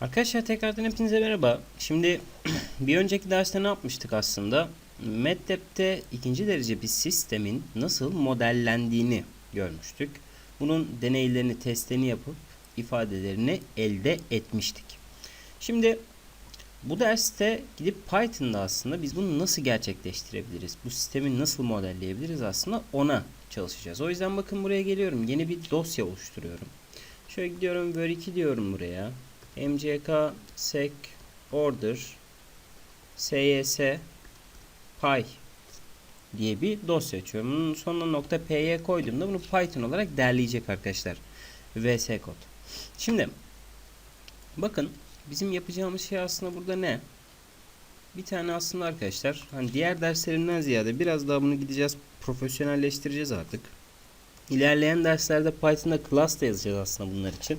Arkadaşlar tekrardan hepinize merhaba. Şimdi bir önceki derste ne yapmıştık aslında? MATLAB'de ikinci derece bir sistemin nasıl modellendiğini görmüştük. Bunun deneylerini, testlerini yapıp ifadelerini elde etmiştik. Şimdi bu derste gidip Python'da aslında biz bunu nasıl gerçekleştirebiliriz? Bu sistemi nasıl modelleyebiliriz aslında ona çalışacağız. O yüzden bakın buraya geliyorum. Yeni bir dosya oluşturuyorum. Şöyle gidiyorum Word2 diyorum buraya. Mck sec order sys py diye bir dosya açıyorum. Bunun sonuna nokta p'ye koyduğumda bunu Python olarak derleyecek arkadaşlar. vs kod. Şimdi bakın bizim yapacağımız şey aslında burada ne? Bir tane aslında arkadaşlar hani diğer derslerimden ziyade biraz daha bunu gideceğiz profesyonelleştireceğiz artık. İlerleyen derslerde Python'da class da yazacağız aslında bunlar için.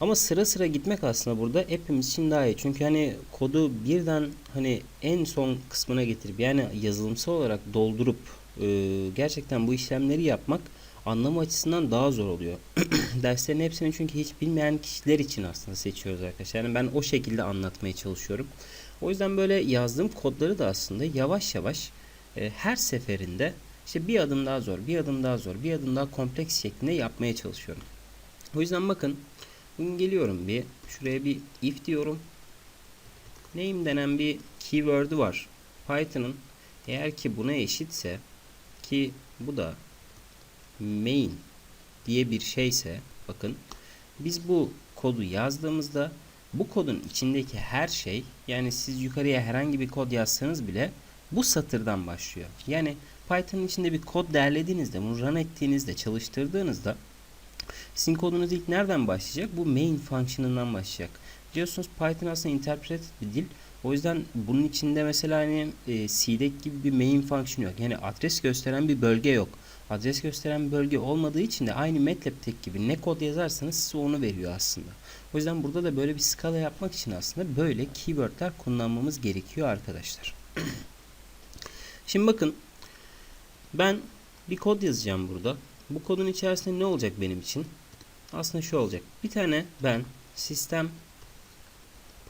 Ama sıra sıra gitmek aslında burada hepimiz için daha iyi. Çünkü hani kodu birden hani en son kısmına getirip yani yazılımsal olarak doldurup e, gerçekten bu işlemleri yapmak anlamı açısından daha zor oluyor. Derslerin hepsini çünkü hiç bilmeyen kişiler için aslında seçiyoruz arkadaşlar. Yani ben o şekilde anlatmaya çalışıyorum. O yüzden böyle yazdığım kodları da aslında yavaş yavaş e, her seferinde işte bir adım daha zor, bir adım daha zor, bir adım daha kompleks şeklinde yapmaya çalışıyorum. O yüzden bakın geliyorum bir şuraya bir if diyorum. Name denen bir keyword'ü var. Python'ın eğer ki buna eşitse ki bu da main diye bir şeyse bakın biz bu kodu yazdığımızda bu kodun içindeki her şey yani siz yukarıya herhangi bir kod yazsanız bile bu satırdan başlıyor. Yani Python'ın içinde bir kod derlediğinizde bunu run ettiğinizde çalıştırdığınızda sizin kodunuz ilk nereden başlayacak? Bu main function'ından başlayacak. Biliyorsunuz Python aslında interpreted bir dil. O yüzden bunun içinde mesela hani e, C'deki gibi bir main function yok. Yani adres gösteren bir bölge yok. Adres gösteren bir bölge olmadığı için de aynı MATLAB'teki gibi ne kod yazarsanız size onu veriyor aslında. O yüzden burada da böyle bir skala yapmak için aslında böyle keywordler kullanmamız gerekiyor arkadaşlar. Şimdi bakın ben bir kod yazacağım burada. Bu kodun içerisinde ne olacak benim için? Aslında şu olacak. Bir tane ben sistem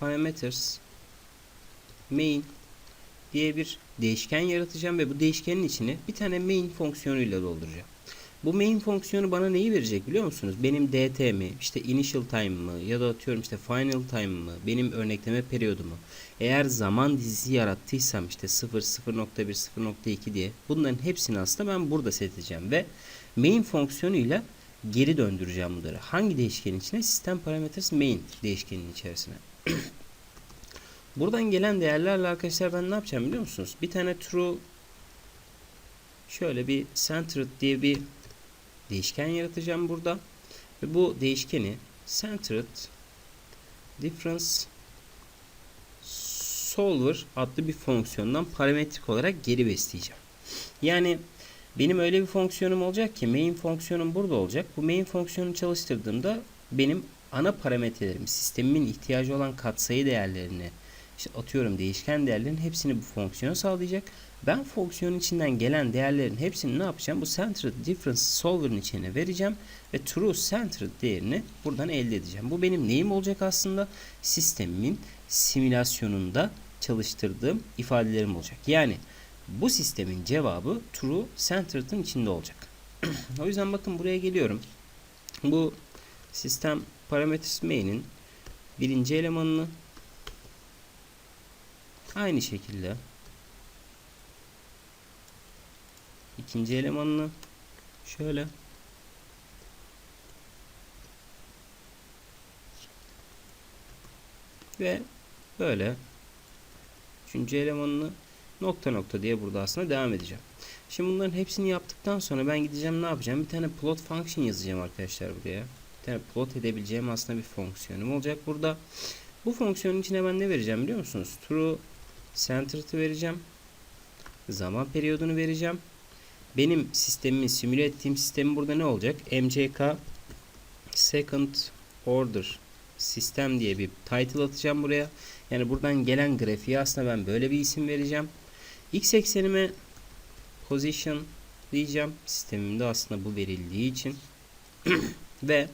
parameters main diye bir değişken yaratacağım ve bu değişkenin içini bir tane main fonksiyonuyla dolduracağım. Bu main fonksiyonu bana neyi verecek biliyor musunuz? Benim dt mi, işte initial time mı ya da atıyorum işte final time mı, benim örnekleme periyodumu. Eğer zaman dizisi yarattıysam işte 0, 0.1, 0.2 diye bunların hepsini aslında ben burada set edeceğim ve main fonksiyonuyla geri döndüreceğim bunları. Hangi değişkenin içine? Sistem parametres main değişkenin içerisine. Buradan gelen değerlerle arkadaşlar ben ne yapacağım biliyor musunuz? Bir tane true şöyle bir centered diye bir değişken yaratacağım burada. Ve bu değişkeni centered difference solver adlı bir fonksiyondan parametrik olarak geri besleyeceğim. Yani benim öyle bir fonksiyonum olacak ki main fonksiyonum burada olacak. Bu main fonksiyonu çalıştırdığımda benim ana parametrelerimi, sistemimin ihtiyacı olan katsayı değerlerini, işte atıyorum değişken değerlerin hepsini bu fonksiyon sağlayacak. Ben fonksiyonun içinden gelen değerlerin hepsini ne yapacağım? Bu centered difference solver'ın içine vereceğim ve true centered değerini buradan elde edeceğim. Bu benim neyim olacak aslında? Sistemimin simülasyonunda çalıştırdığım ifadelerim olacak. Yani bu sistemin cevabı true centered'ın içinde olacak. o yüzden bakın buraya geliyorum. Bu sistem parameters main'in birinci elemanını aynı şekilde ikinci elemanını şöyle ve böyle üçüncü elemanını nokta nokta diye burada aslında devam edeceğim. Şimdi bunların hepsini yaptıktan sonra ben gideceğim ne yapacağım? Bir tane plot function yazacağım arkadaşlar buraya. Bir tane plot edebileceğim aslında bir fonksiyonum olacak burada. Bu fonksiyonun içine ben ne vereceğim biliyor musunuz? True centered'ı vereceğim. Zaman periyodunu vereceğim. Benim sistemimi simüle ettiğim sistemi burada ne olacak? mck second order sistem diye bir title atacağım buraya. Yani buradan gelen grafiğe aslında ben böyle bir isim vereceğim. X eksenime position diyeceğim. Sistemimde aslında bu verildiği için. Ve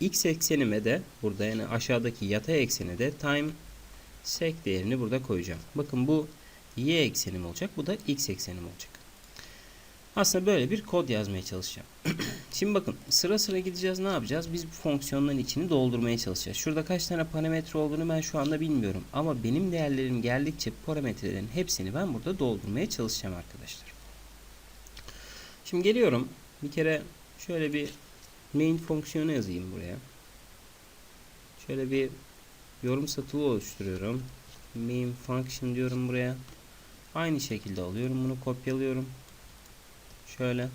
x eksenime de burada yani aşağıdaki yatay eksene de time sec değerini burada koyacağım. Bakın bu y eksenim olacak. Bu da x eksenim olacak. Aslında böyle bir kod yazmaya çalışacağım. Şimdi bakın sıra sıra gideceğiz ne yapacağız? Biz bu fonksiyonların içini doldurmaya çalışacağız. Şurada kaç tane parametre olduğunu ben şu anda bilmiyorum. Ama benim değerlerim geldikçe parametrelerin hepsini ben burada doldurmaya çalışacağım arkadaşlar. Şimdi geliyorum. Bir kere şöyle bir main fonksiyonu yazayım buraya. Şöyle bir yorum satılı oluşturuyorum. Main function diyorum buraya. Aynı şekilde alıyorum bunu kopyalıyorum. Şöyle.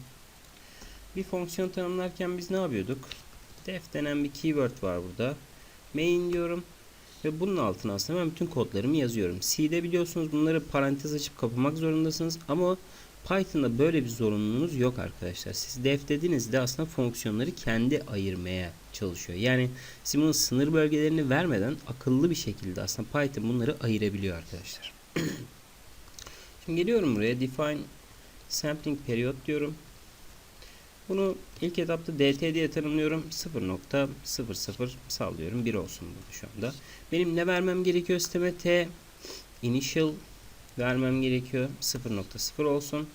Bir fonksiyon tanımlarken biz ne yapıyorduk? Def denen bir keyword var burada. Main diyorum. Ve bunun altına aslında ben bütün kodlarımı yazıyorum. C'de biliyorsunuz bunları parantez açıp kapamak zorundasınız. Ama Python'da böyle bir zorunluluğunuz yok arkadaşlar. Siz def dediğinizde aslında fonksiyonları kendi ayırmaya çalışıyor. Yani siz bunun sınır bölgelerini vermeden akıllı bir şekilde aslında Python bunları ayırabiliyor arkadaşlar. Şimdi geliyorum buraya define sampling period diyorum. Bunu ilk etapta dt diye tanımlıyorum. 0.00 sallıyorum. 1 olsun burada şu anda. Benim ne vermem gerekiyor sisteme? T initial vermem gerekiyor. 0.0 olsun.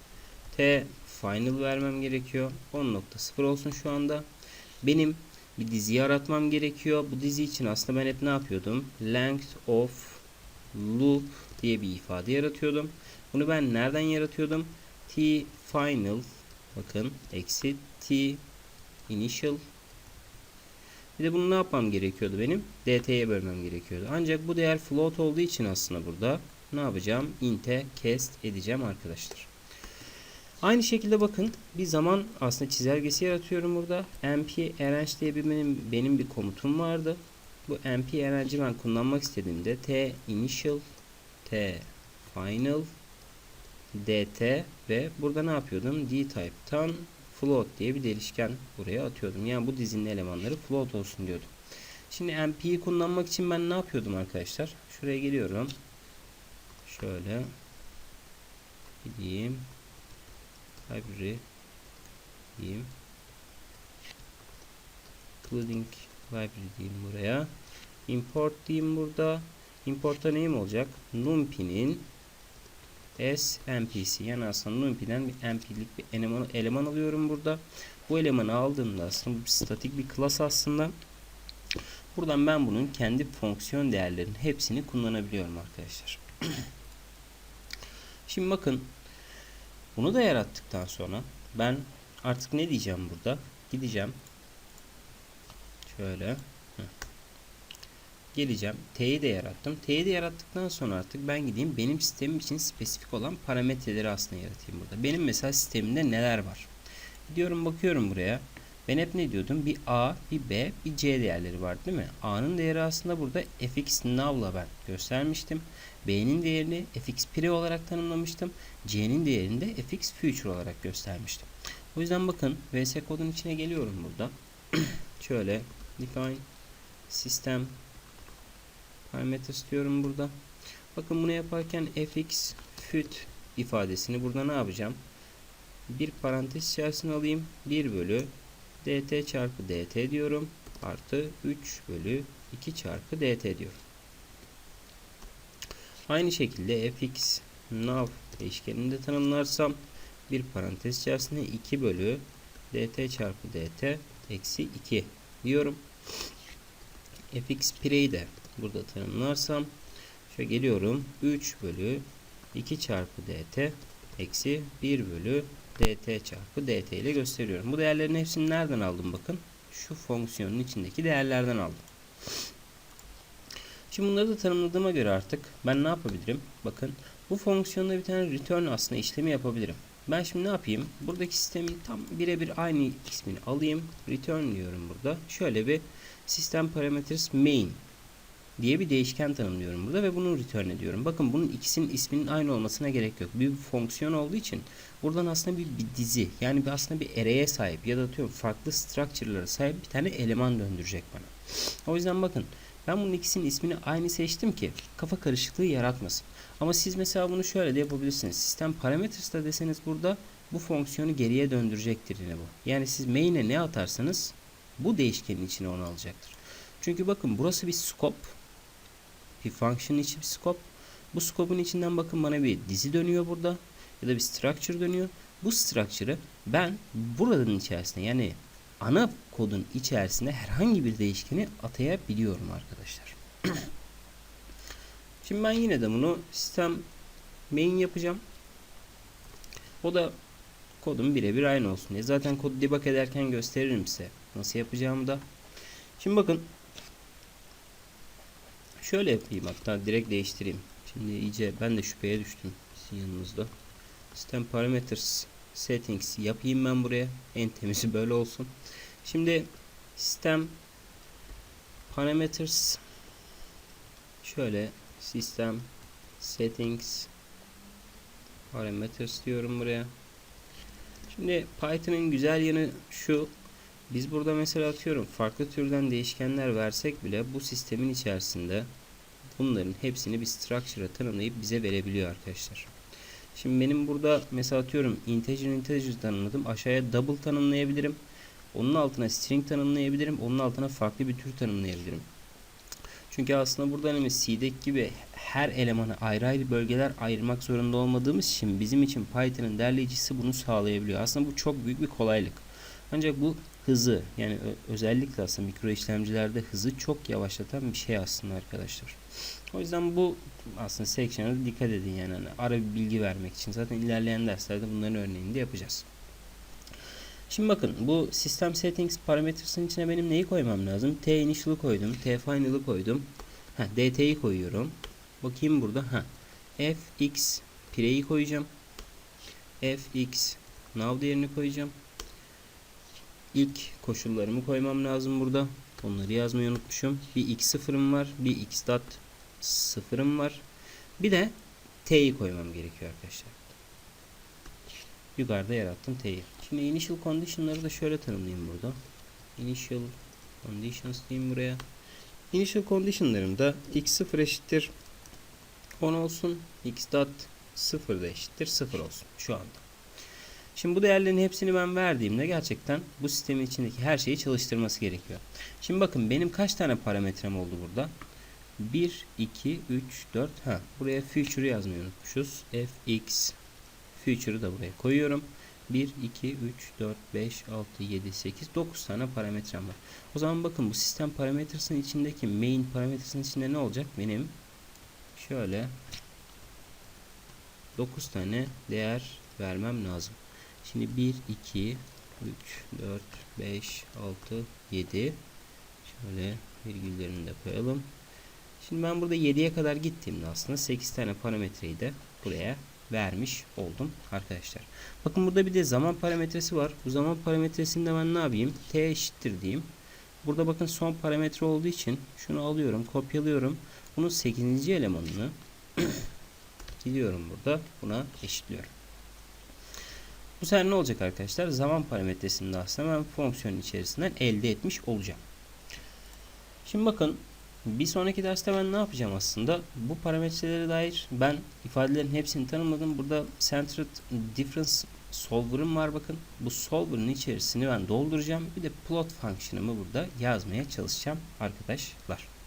T final vermem gerekiyor. 10.0 olsun şu anda. Benim bir dizi yaratmam gerekiyor. Bu dizi için aslında ben hep ne yapıyordum? Length of loop diye bir ifade yaratıyordum. Bunu ben nereden yaratıyordum? T final bakın eksi T initial bir de bunu ne yapmam gerekiyordu benim? DT'ye bölmem gerekiyordu. Ancak bu değer float olduğu için aslında burada ne yapacağım? Int'e cast edeceğim arkadaşlar. Aynı şekilde bakın bir zaman aslında çizelgesi yaratıyorum burada. mp arrange diye bir benim, benim bir komutum vardı. Bu mp arrange'i ben kullanmak istediğimde t initial t final dt ve burada ne yapıyordum? d-type'tan float diye bir değişken buraya atıyordum. Yani bu dizinin elemanları float olsun diyordum. Şimdi mp'yi kullanmak için ben ne yapıyordum arkadaşlar? Şuraya geliyorum. Şöyle gideyim. Library diyeyim. Including library diyeyim buraya. Import diyeyim burada. Import'a neyim olacak? NumPy'nin SMPC yani aslında NumPy'den bir MP'lik bir eleman, eleman alıyorum burada. Bu elemanı aldığımda aslında bu statik bir class aslında. Buradan ben bunun kendi fonksiyon değerlerinin hepsini kullanabiliyorum arkadaşlar. Şimdi bakın bunu da yarattıktan sonra ben artık ne diyeceğim burada? Gideceğim. Şöyle. Geleceğim. T'yi de yarattım. T'yi de yarattıktan sonra artık ben gideyim benim sistemim için spesifik olan parametreleri aslında yaratayım burada. Benim mesela sistemimde neler var? Gidiyorum bakıyorum buraya. Ben hep ne diyordum? Bir A, bir B, bir C değerleri var değil mi? A'nın değeri aslında burada fx now'la ben göstermiştim. B'nin değerini fx pre olarak tanımlamıştım. C'nin değerini de fx future olarak göstermiştim. O yüzden bakın vs kodun içine geliyorum burada. Şöyle define system parameters diyorum burada. Bakın bunu yaparken fx fut ifadesini burada ne yapacağım? Bir parantez içerisine alayım. 1 bölü dt çarpı dt diyorum. Artı 3 bölü 2 çarpı dt diyorum. Aynı şekilde fx nav değişkenini de tanımlarsam bir parantez içerisinde 2 bölü dt çarpı dt eksi 2 diyorum. fx pireyi de burada tanımlarsam şöyle geliyorum 3 bölü 2 çarpı dt eksi 1 bölü dt çarpı dt ile gösteriyorum. Bu değerlerin hepsini nereden aldım bakın. Şu fonksiyonun içindeki değerlerden aldım. Şimdi bunları da tanımladığıma göre artık ben ne yapabilirim? Bakın bu fonksiyonda bir tane return aslında işlemi yapabilirim. Ben şimdi ne yapayım? Buradaki sistemin tam birebir aynı ismini alayım. Return diyorum burada. Şöyle bir sistem parameters main diye bir değişken tanımlıyorum burada ve bunu return ediyorum. Bakın bunun ikisinin isminin aynı olmasına gerek yok. Bir fonksiyon olduğu için buradan aslında bir, bir dizi yani bir aslında bir array'e sahip ya da atıyorum farklı structure'lara sahip bir tane eleman döndürecek bana. O yüzden bakın ben bunun ikisinin ismini aynı seçtim ki kafa karışıklığı yaratmasın. Ama siz mesela bunu şöyle de yapabilirsiniz. Sistem parametres'ta deseniz burada bu fonksiyonu geriye döndürecektir yine bu. Yani siz main'e ne atarsanız bu değişkenin içine onu alacaktır. Çünkü bakın burası bir scope. Bir function içi bir scope. Bu scope'un içinden bakın bana bir dizi dönüyor burada. Ya da bir structure dönüyor. Bu structure'ı ben buranın içerisine yani ana kodun içerisinde herhangi bir değişkeni atayabiliyorum arkadaşlar. Şimdi ben yine de bunu sistem main yapacağım. O da kodum birebir aynı olsun diye. Zaten kodu debug ederken gösteririm size nasıl yapacağımı da. Şimdi bakın şöyle yapayım hatta direkt değiştireyim. Şimdi iyice ben de şüpheye düştüm sizin yanınızda. System parameters settings yapayım ben buraya. En temizi böyle olsun. Şimdi sistem parameters şöyle sistem settings parameters diyorum buraya. Şimdi Python'ın güzel yanı şu. Biz burada mesela atıyorum farklı türden değişkenler versek bile bu sistemin içerisinde bunların hepsini bir structure'a tanımlayıp bize verebiliyor arkadaşlar. Şimdi benim burada mesela atıyorum integer integer tanımladım. Aşağıya double tanımlayabilirim. Onun altına string tanımlayabilirim. Onun altına farklı bir tür tanımlayabilirim. Çünkü aslında burada hani C'deki gibi her elemanı ayrı ayrı bölgeler ayırmak zorunda olmadığımız için bizim için Python'ın derleyicisi bunu sağlayabiliyor. Aslında bu çok büyük bir kolaylık. Ancak bu hızı yani özellikle aslında mikro işlemcilerde hızı çok yavaşlatan bir şey aslında arkadaşlar. O yüzden bu aslında section'a dikkat edin yani hani ara bir bilgi vermek için. Zaten ilerleyen derslerde bunların örneğini de yapacağız. Şimdi bakın bu sistem settings parametresinin içine benim neyi koymam lazım? T initial'ı koydum. T final'ı koydum. Ha, DT'yi koyuyorum. Bakayım burada. Ha. fx pireyi koyacağım. fx now değerini koyacağım. İlk koşullarımı koymam lazım burada. Onları yazmayı unutmuşum. Bir x sıfırım var. Bir x dot sıfırım var. Bir de t'yi koymam gerekiyor arkadaşlar. Yukarıda yarattım t'yi. Şimdi initial condition'ları da şöyle tanımlayayım burada. Initial conditions diyeyim buraya. Initial condition'larımda x0 eşittir 10 olsun. x dot 0 da eşittir 0 olsun şu anda. Şimdi bu değerlerin hepsini ben verdiğimde gerçekten bu sistemin içindeki her şeyi çalıştırması gerekiyor. Şimdi bakın benim kaç tane parametrem oldu burada? 1, 2, 3, 4. Ha, buraya future yazmayı unutmuşuz. fx future'ı da buraya koyuyorum. 1, 2, 3, 4, 5, 6, 7, 8, 9 tane parametrem var. O zaman bakın bu sistem parametresinin içindeki main parametresinin içinde ne olacak? Benim şöyle 9 tane değer vermem lazım. Şimdi 1, 2, 3, 4, 5, 6, 7 şöyle virgüllerini de koyalım. Şimdi ben burada 7'ye kadar gittiğimde aslında 8 tane parametreyi de buraya vermiş oldum arkadaşlar. Bakın burada bir de zaman parametresi var. Bu zaman parametresinde ben ne yapayım? T eşittir diyeyim. Burada bakın son parametre olduğu için şunu alıyorum, kopyalıyorum. Bunun 8. elemanını gidiyorum burada. Buna eşitliyorum. Bu sefer ne olacak arkadaşlar? Zaman parametresini de aslında ben fonksiyonun içerisinden elde etmiş olacağım. Şimdi bakın bir sonraki derste ben ne yapacağım aslında? Bu parametrelere dair ben ifadelerin hepsini tanımladım. Burada centered difference solver'ım var bakın. Bu solver'ın içerisini ben dolduracağım. Bir de plot fonksiyonu burada yazmaya çalışacağım arkadaşlar.